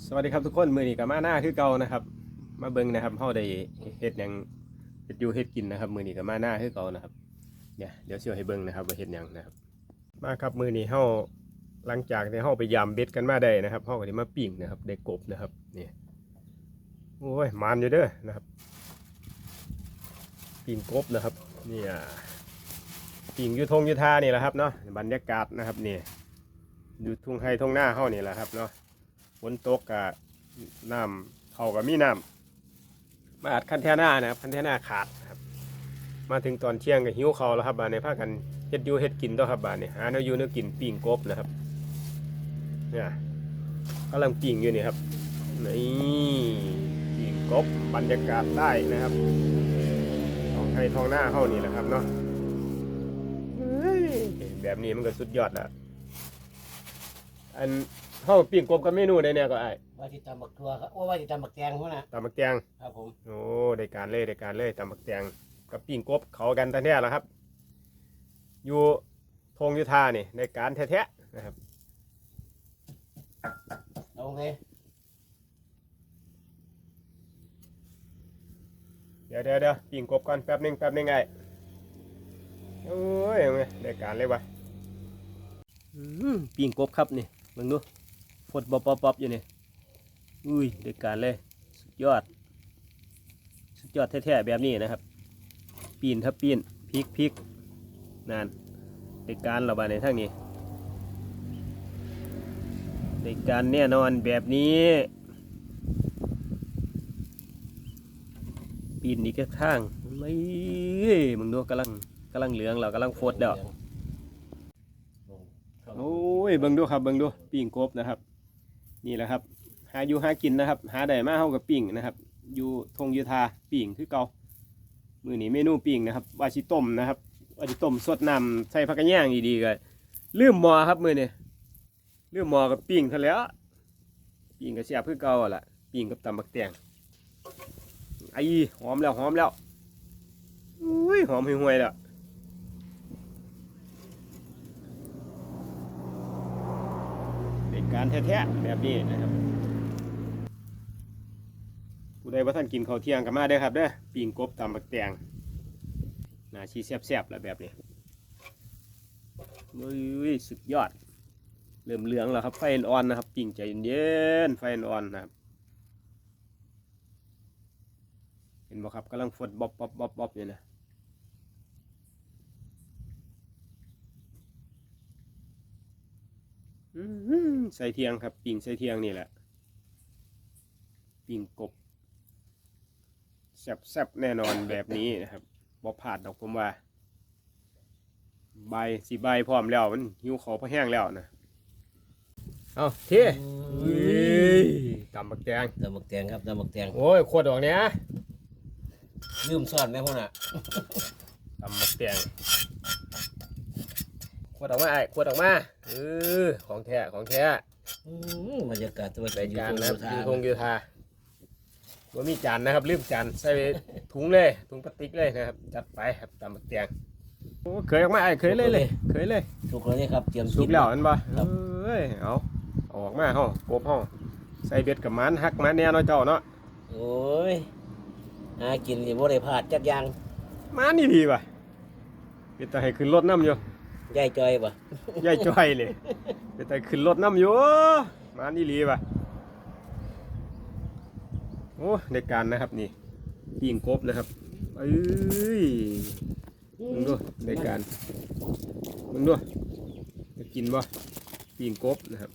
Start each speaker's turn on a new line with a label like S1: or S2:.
S1: สวัสดีครับทุกคนมือนี้กับมาหน้าคือเก่านะครับ มาเบิ่งนะครับเฮาได้เฮ็ดยังเฮ็ดอยู่เฮ็ดกินนะครับ มือนี้กับมาหน้าคือเก่านะครับเนี่ยเดี๋ยวเชื่อให้เบิ่งนะครับว่าเฮ็ดยังนะครับ มาครับมือนี้เฮาหลังจากที่เฮาไปยามเบ็ดกันมาได้นะครับเฮาก็ได้มาปิ้งนะครับได้กบนะครับเนี่ยโอ้ยมานอยู่เด้อนะครับปิ้งกบนะครับเนี่ยปิ้งยู่ทงยู่ท่านี่แหละครับเนาะบรรยากาศนะครับเนี่อยู่ทุ่งไร่ทุ่งหน้าเฮานี่แหละครับเนาะ ฝนตกกับน้ำเขากับมีน้ำมาอัดคันแท่หน้านะครับคันแท่หน้าขาดนะครับ มาถึงตอนเที่ยงก็หิวเขาวแล้วครับบานในภาคกันเฮ็ดอยู่เฮ็ดกินต่อครับบานนี่หาเนื้ออยู่เนื้อกินปิ้งกบนะครับเนี่ยกำลังปิ้งอยู่นี่ครับนี่ปิ้งกบบรรยากาศได้นะครับท้องไทยท้องหน้าเข้านี่แหละครับเนาะเฮ้ยแบบนี้มันก็สุดยอดแล้วอัน เข้าปิ้งกบกับเมนูได้เนี่ยก็ไอ้
S2: ว่าที่ตำบักทัวครับโอ้ว่าที่ตำบักแตงหัวน่ะ
S1: ตำบักแตง
S2: ครับผม
S1: โอ้ได้การเลยได้การเลยตำบักแตงกับปิ้งกบเขากันแต่เนี่ยแหละครับ อยู่ทงยุทธานี่ในการแท้ๆนะครับ
S2: เอาไง
S1: เดี๋ยวเดี๋ยวเดี๋ยวปิ้งกบก่อนแป๊บหนึงแป๊บหนึงไอ้โอ้ยเอาไงได้การเลยวะอืมปิ้งกบครับนี่เบิ่งดู ฟดบ๊อบบ๊อบบ๊อบอยู่นี่อุ้ยได้การเลยสุดยอด สุดยอดแท้ๆแบบนี้นะครับ ปีนครับปีนพลิกพลิกนานในการระบาดในทางนี้ในการแน่นอนแบบนี้ ปีนอีกข้างไม่มึงดูกำลังกำลังเหลืองเรากำลังโฟดเด้อโอ้ยเบิ่งดูครับเบิ่งดูปิ้งกบนะครับ นี่แหละครับ หาอยู่หากินนะครับ หาได้มาเฮากับปิ้งนะครับ อยู่ทงยูทาปิ้งคือเกามือนี้เมนูปิ้งนะครับวาชิต้มนะครับวาชิต้มสดน้ำใส่ผักกระแยงดีๆก็ลืมหมอครับมือนี้ลืมหมอกับปิ้งเท่าแล้วปิ้งกับเสียบคือเกาล่ะปิ้งกับตำบักแตงไอ้หอมแล้วหอมแล้วอุ้ยหอมห่วยๆแล้ว เป็นการแท้ๆแบบนี้นะครับผู้ใดว่าท่านกินข้าวเที่ยงกันมาได้ครับเด้อปิ้งกบตำบักแตงนาชีแซ่บๆแล้วแบบนี้อุ้ยสุดยอด เริ่มเหลืองแล้วครับไฟอ่อนนะครับ ปิ้งใจเย็นๆไฟอ่อนนะครับเห็นบ่ครับกำลังฟดบ๊อบบ๊อบบ๊อบบ๊อบอยู่นะอื้อหือ ใส่เทียงครับ ปิ้งใส่เทียงนี่แหละ ปิ้งกบแซ่บๆแน่นอนแบบนี้นะครับบ่ผ่านดอกผมว่า ใบสีใบพร้อมแล้วมันหิวเขาวพอแห้งแล้วนะเอาเท่เฮ้ยตำบักแตง
S2: ตำบักแตงครับตำบักแตง
S1: โอ้ยขวดดอกเนี้ย
S2: ลืมซ่อนไหมหัวน่ะ
S1: ตำบักแตงข วดออกมาไอ้ขวดออกมาเออของแท้ของแท้
S2: อืมบรรยากาศตะวัน
S1: รายการนะครับ
S2: อ
S1: ยู
S2: ยู่
S1: ท
S2: ตรงง
S1: ยูทาว่ามีจานนะครับลืมจานใส่ไปถุงเลยถุงพลาสติกเลยนะครับ จัดไปครับตำบักแตงโอ้เคยออกมาไอ้เคยเลยเลยเคยเลย
S2: สุกแล้วนี่ครับเตรียม
S1: สุกแล้วอันบ่
S2: ครับ
S1: เอ้ยเอาเอาออกมาห้องกบห้องใส่เบ็ดกับมันหักมันแน่เนาะเจ้าเนาะ
S2: โอ้ยหากินอย่าบ่ได้พลาดจักอย่าง
S1: มันนี่ดีป่ะเป็นแต่ให้ขึ้นรถน้ำอยู่
S2: ยายจอยป่ะ
S1: ใหญ่จ้อยเลยเป็นแต่ขึ้นรถน้ำอยู่มานี่ลีป่ะโอ้ในการนะครับนี่ปีงกบนะครับเอ้ยมึงดูในการมึงดูจะกินบ่ปิ่งกบนะครับ